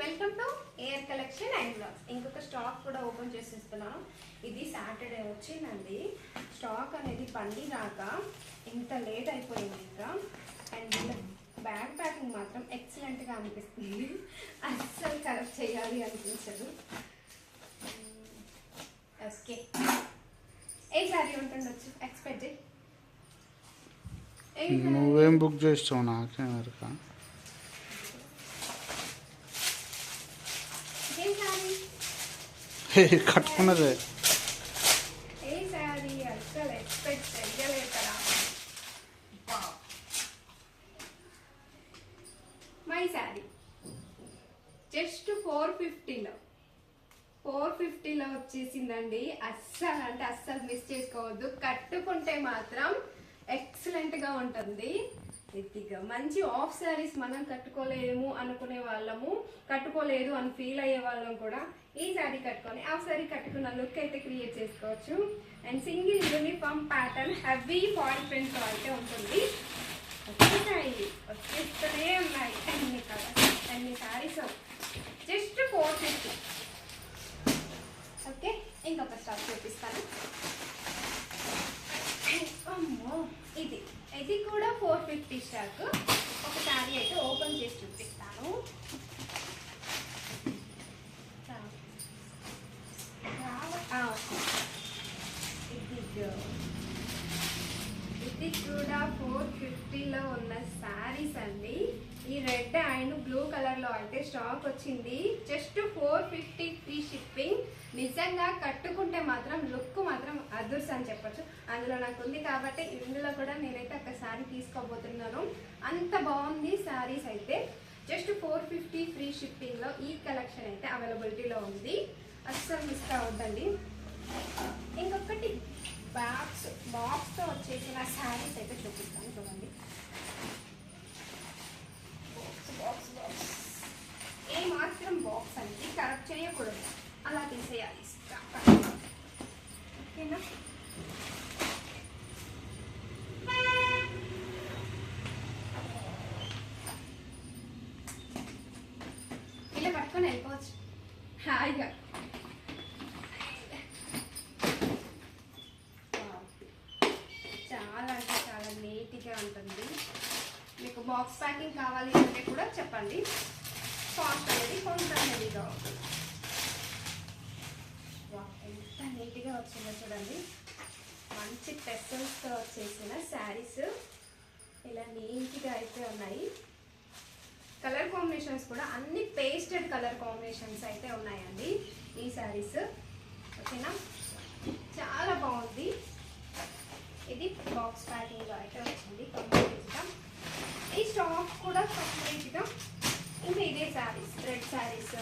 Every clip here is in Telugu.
Welcome to air collection and blogs ఇంకొక స్టాక్ కూడా ఓపెన్ చేసేస్తున్నాను. ఇది సాటర్డే వచ్చిందండి. స్టాక్ అనేది పండినాక ఇంత లేట్ అయిపోయింది ఇంకా. అండ్ బ్యాగ్ ప్యాకింగ్ మాత్రం ఎక్సలెంట్గా అనిపిస్తుంది. అస్సలు కరెక్ట్ చేయాలి అనిపించదు. Hmm, ఓకే ఏ సారీ ఉంటుండొచ్చు ఎక్స్పెక్ట్ నువ్వేం బుక్ చేస్తావు నాకేం ఎరక ఏం సారీ కట్టుకున్నదే. ఏ అస్సలు ఎక్స్పెక్ట్ కదా మై శారీ. జస్ట్ ఫోర్ ఫిఫ్టీలో. ఫోర్ ఫిఫ్టీలో వచ్చేసిందండి. అస్సలు అంటే అస్సలు మిస్ చేసుకోవద్దు. కట్టుకుంటే మాత్రం ఎక్సలెంట్గా ఉంటుంది. ఎత్తిగా మంచి ఆఫ్ శారీస్ మనం కట్టుకోలేము అనుకునే వాళ్ళము కట్టుకోలేదు అని ఫీల్ అయ్యే వాళ్ళం కూడా ఈ శారీ కట్టుకొని ఆఫ్ శారీ కట్టుకున్న లుక్ అయితే క్రియేట్ చేసుకోవచ్చు. And single uniform pattern heavy foil print అయితే ఉంటుంది. వచ్చేసాయి వచ్చేస్తూనే ఉన్నాయి. అన్ని కలర్స్ అన్ని saris just four fifty okay ఇంకొక స్టాక్ చూపిస్తాను అమ్మో ఇది ఇది కూడా ఫోర్ ఫిఫ్టీ స్టాక్ ఒక శారీ అయితే ఓపెన్ చేసి చూపిస్తాను. ఇది కూడా ఫోర్ ఫిఫ్టీలో ఉన్న శారీస్ అండి. ఈ రెడ్ అండ్ బ్లూ కలర్లో అయితే స్టాక్ వచ్చింది. Just four fifty free shipping నిజంగా కట్టుకుంటే మాత్రం లుక్ మాత్రం అదుర్స్ అని చెప్పొచ్చు. అందులో నాకు ఉంది కాబట్టి ఇందులో కూడా నేనైతే ఒక శారీ తీసుకోబోతున్నాను. అంత బాగుంది శారీస్ అయితే. జస్ట్ ఫోర్ ఫిఫ్టీ ఫ్రీ షిప్పింగ్లో ఈ కలెక్షన్ అయితే అవైలబిలిటీలో ఉంది. అస్సలు మిస్ కావద్దండి. ఇంకొకటి బాక్స్ బాక్స్తో వచ్చేసిన శారీస్ అయితే చూపిస్తాను చూడండి. బాక్స్ బాక్స్ బాక్స్ ఏ మాత్రం బాక్స్ అనేది కరెక్ట్ చేయకూడదు అలా తీసేయాలి ఓకేనా ఇలా పట్టుకొని వెళ్ళిపోవచ్చు హాయిగా చాలా అంటే చాలా నీట్గా ఉంటుంది. మీకు బాక్స్ ప్యాకింగ్ కావాలి అంటే కూడా చెప్పండి. కాస్ట్ అనేది కొంత హెవీగా ఉంటుంది ఎంత నీట్గా వచ్చిందో చూడండి. మంచి పెసల్స్తో వచ్చేసిన శారీస్. ఇలా నీట్గా అయితే ఉన్నాయి. కలర్ కాంబినేషన్స్ కూడా అన్ని పేస్టెడ్ కలర్ కాంబినేషన్స్ అయితే ఉన్నాయండి ఈ శారీస్. ఓకేనా? చాలా బాగుంది. ఇది బాక్స్ ప్యాకింగ్లో అయితే వచ్చింది. కంప్లీట్గా ఈ స్టాక్ కూడా కంప్లీట్గా ఇంకా ఇదే శారీస్ రెడ్ శారీస్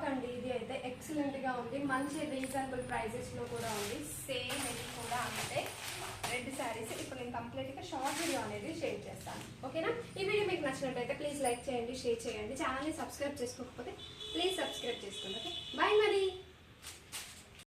స్టాక్ అండి ఇది అయితే ఎక్సలెంట్గా ఉంది. మంచి రీజనబుల్ ప్రైజెస్లో కూడా ఉంది. సేమ్ ఇది కూడా అంతే రెడ్ శారీస్ ఇప్పుడు నేను కంప్లీట్గా షార్ట్ వీడియో అనేది షేర్ చేస్తాను. ఓకేనా ఈ వీడియో మీకు నచ్చినట్టయితే ప్లీజ్ లైక్ చేయండి షేర్ చేయండి. ఛానల్ని సబ్స్క్రైబ్ చేసుకోకపోతే ప్లీజ్ సబ్స్క్రైబ్ చేసుకోండి ఓకే బాయ్ మరి.